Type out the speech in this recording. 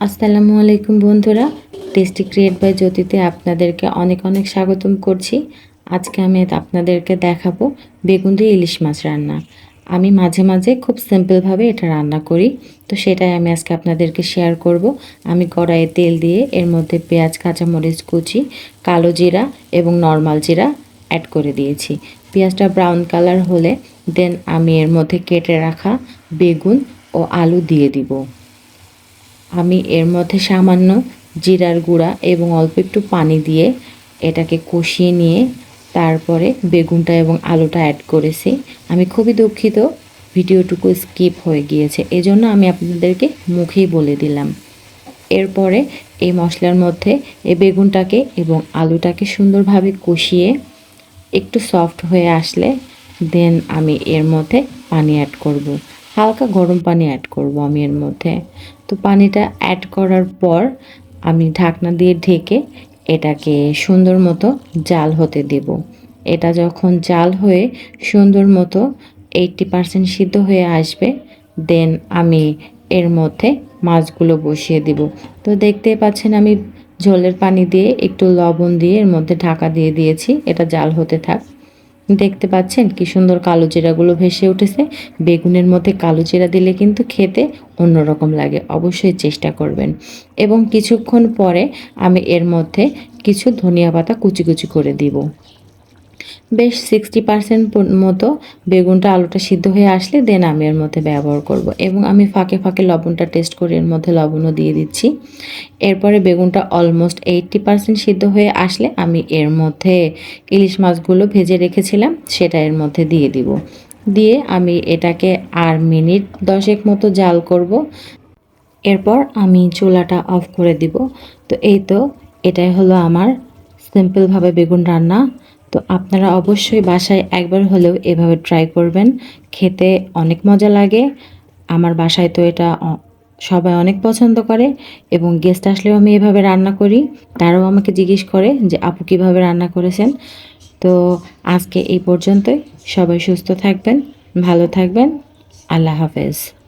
আসসালামু আলাইকুম বন্ধুরা টেস্টি ক্রিয়েট বাই জ্যোতিতে আপনাদেরকে অনেক অনেক স্বাগতম করছি। আজকে আমি আপনাদেরকে দেখাবো বেগুন দিয়ে ইলিশ মাছ রান্না। আমি মাঝে মাঝে খুব সিম্পলভাবে এটা রান্না করি, তো সেটাই আমি আজকে আপনাদেরকে শেয়ার করব। আমি কড়াইয়ে তেল দিয়ে এর মধ্যে পেঁয়াজ, কাঁচামরিচ কুচি, কালো জিরা এবং নর্মাল জিরা অ্যাড করে দিয়েছি। পেঁয়াজটা ব্রাউন কালার হলে দেন আমি এর মধ্যে কেটে রাখা বেগুন ও আলু দিয়ে দিব। আমি এর মধ্যে সামান্য জিরার গুঁড়া এবং অল্প একটু পানি দিয়ে এটাকে কষিয়ে নিয়ে তারপরে বেগুনটা এবং আলুটা অ্যাড করেছি। আমি খুবই দুঃখিত, ভিডিওটুকু স্কিপ হয়ে গিয়েছে। এজন্য আমি আপনাদেরকে মুখেই বলে দিলাম। এরপরে এই মশলার মধ্যে এই বেগুনটাকে এবং আলুটাকে সুন্দরভাবে কষিয়ে একটু সফট হয়ে আসলে দেন আমি এর মধ্যে পানি অ্যাড করব। হালকা গরম পানি অ্যাড করব আমি এর মধ্যে। তো পানিটা অ্যাড করার পর আমি ঢাকনা দিয়ে ঢেকে এটাকে সুন্দর মতো জাল হতে দেব। এটা যখন জাল হয়ে সুন্দর মতো এইটটি পারসেন্ট সিদ্ধ হয়ে আসবে দেন আমি এর মধ্যে মাছগুলো বসিয়ে দিব। তো দেখতে পাচ্ছেন আমি ঝোলের পানি দিয়ে একটু লবণ দিয়ে এর মধ্যে ঢাকা দিয়ে দিয়েছি, এটা জাল হতে থাক। দেখতে পাচ্ছেন কি সুন্দর কালো জিরাগুলো ভেসে উঠেছে। বেগুনের মধ্যে কালো জিরা দিলে কিন্তু খেতে অন্যরকম লাগে, অবশ্যই চেষ্টা করবেন। এবং কিছুক্ষণ পরে আমি এর মধ্যে কিছু ধনিয়া পাতা কুচি কুচি করে দিব। বেশ সিক্সটি পার্সেন্ট মতো বেগুনটা আলুটা সিদ্ধ হয়ে আসলে দেন আমি এর মধ্যে ব্যবহার করব। এবং আমি ফাঁকে ফাঁকে লবণটা টেস্ট করে এর মধ্যে লবণও দিয়ে দিচ্ছি। এরপরে বেগুনটা অলমোস্ট এইটটি পার্সেন্ট সিদ্ধ হয়ে আসলে আমি এর মধ্যে ইলিশ মাছগুলো ভেজে রেখেছিলাম, সেটা এর মধ্যে দিয়ে দিব। দিয়ে আমি এটাকে আর মিনিট দশেক মতো জাল করব। এরপর আমি চুলাটা অফ করে দিব। তো এই তো এটাই হলো আমার সিম্পলভাবে বেগুন রান্না। তো আপনারা অবশ্যই বাসায় একবার হলেও এভাবে ট্রাই করবেন। খেতে অনেক মজা লাগে। আমার বাসায় তো এটা সবাই অনেক পছন্দ করে এবং গেস্ট আসলেও আমি এভাবে রান্না করি। তারাও আমাকে জিজ্ঞেস করে যে, আপু কীভাবে রান্না করেছেন? তো আজকে এই পর্যন্তই। সবাই সুস্থ থাকবেন, ভালো থাকবেন। আল্লাহ হাফেজ।